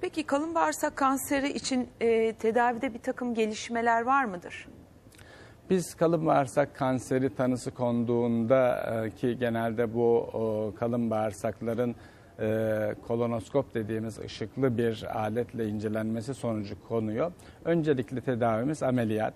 Peki kalın bağırsak kanseri için e, tedavide bir takım gelişmeler var mıdır? Biz kalın bağırsak kanseri tanısı konduğunda e, ki genelde bu o, kalın bağırsakların e, kolonoskop dediğimiz ışıklı bir aletle incelenmesi sonucu konuyor. Öncelikli tedavimiz ameliyat.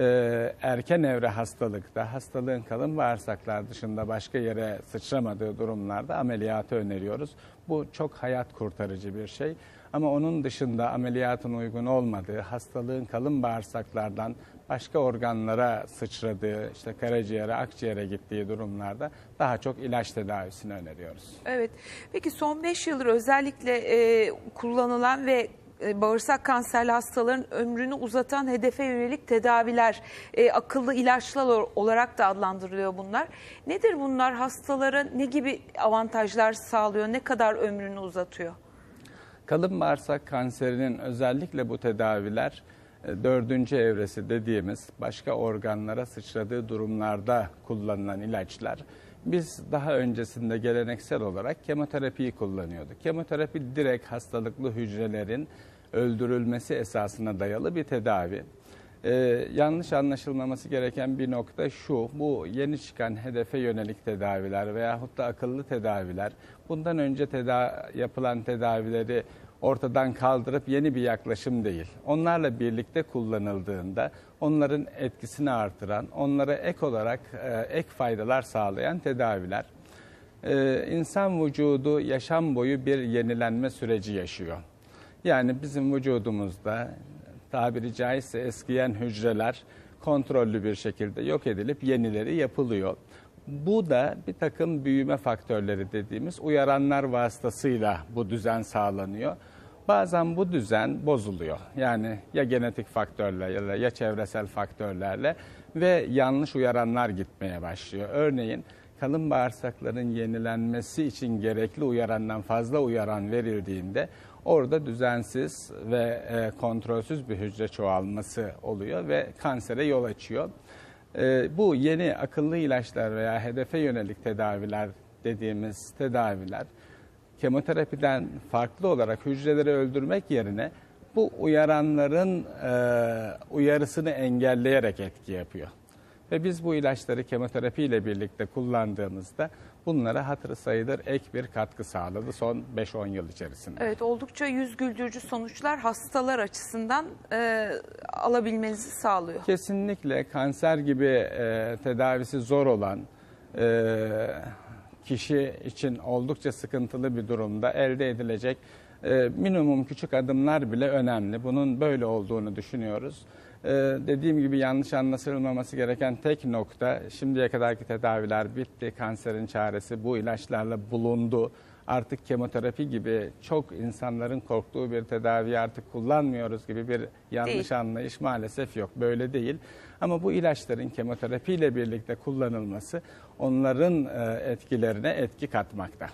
E, erken evre hastalıkta hastalığın kalın bağırsaklar dışında başka yere sıçramadığı durumlarda ameliyatı öneriyoruz. Bu çok hayat kurtarıcı bir şey. Ama onun dışında ameliyatın uygun olmadığı, hastalığın kalın bağırsaklardan başka organlara sıçradığı, işte karaciğere, akciğere gittiği durumlarda daha çok ilaç tedavisini öneriyoruz. Evet. Peki son 5 yıldır özellikle e, kullanılan ve e, bağırsak kanserli hastaların ömrünü uzatan hedefe yönelik tedaviler, e, akıllı ilaçlar olarak da adlandırılıyor bunlar. Nedir bunlar? Hastalara ne gibi avantajlar sağlıyor? Ne kadar ömrünü uzatıyor? Kalın bağırsak kanserinin özellikle bu tedaviler e, dördüncü evresi dediğimiz başka organlara sıçradığı durumlarda kullanılan ilaçlar. Biz daha öncesinde geleneksel olarak kemoterapiyi kullanıyorduk. Kemoterapi direkt hastalıklı hücrelerin öldürülmesi esasına dayalı bir tedavi. Ee, yanlış anlaşılmaması gereken bir nokta şu, bu yeni çıkan hedefe yönelik tedaviler veyahut da akıllı tedaviler, bundan önce teda yapılan tedavileri ortadan kaldırıp yeni bir yaklaşım değil. Onlarla birlikte kullanıldığında onların etkisini artıran, onlara ek olarak e, ek faydalar sağlayan tedaviler. Ee, insan vücudu yaşam boyu bir yenilenme süreci yaşıyor. Yani bizim vücudumuzda tabiri caizse eskiyen hücreler kontrollü bir şekilde yok edilip yenileri yapılıyor. Bu da bir takım büyüme faktörleri dediğimiz uyaranlar vasıtasıyla bu düzen sağlanıyor. Bazen bu düzen bozuluyor. Yani ya genetik faktörlerle ya çevresel faktörlerle ve yanlış uyaranlar gitmeye başlıyor. Örneğin kalın bağırsakların yenilenmesi için gerekli uyarandan fazla uyaran verildiğinde orada düzensiz ve e, kontrolsüz bir hücre çoğalması oluyor ve kansere yol açıyor. E, bu yeni akıllı ilaçlar veya hedefe yönelik tedaviler dediğimiz tedaviler kemoterapiden farklı olarak hücreleri öldürmek yerine bu uyaranların e, uyarısını engelleyerek etki yapıyor. Ve biz bu ilaçları kemoterapi ile birlikte kullandığımızda bunlara hatırı sayılır ek bir katkı sağladı son 5-10 yıl içerisinde. Evet oldukça yüz güldürücü sonuçlar hastalar açısından e, alabilmenizi sağlıyor. Kesinlikle kanser gibi e, tedavisi zor olan e, kişi için oldukça sıkıntılı bir durumda elde edilecek e, minimum küçük adımlar bile önemli. Bunun böyle olduğunu düşünüyoruz. E, dediğim gibi yanlış anlaşılmaması gereken tek nokta şimdiye kadarki tedaviler bitti. Kanserin çaresi bu ilaçlarla bulundu. Artık kemoterapi gibi çok insanların korktuğu bir tedavi artık kullanmıyoruz gibi bir yanlış Değil. anlayış maalesef yok. Böyle değil. Ama bu ilaçların kemoterapiyle birlikte kullanılması onların e, etkilerine etki katmakta.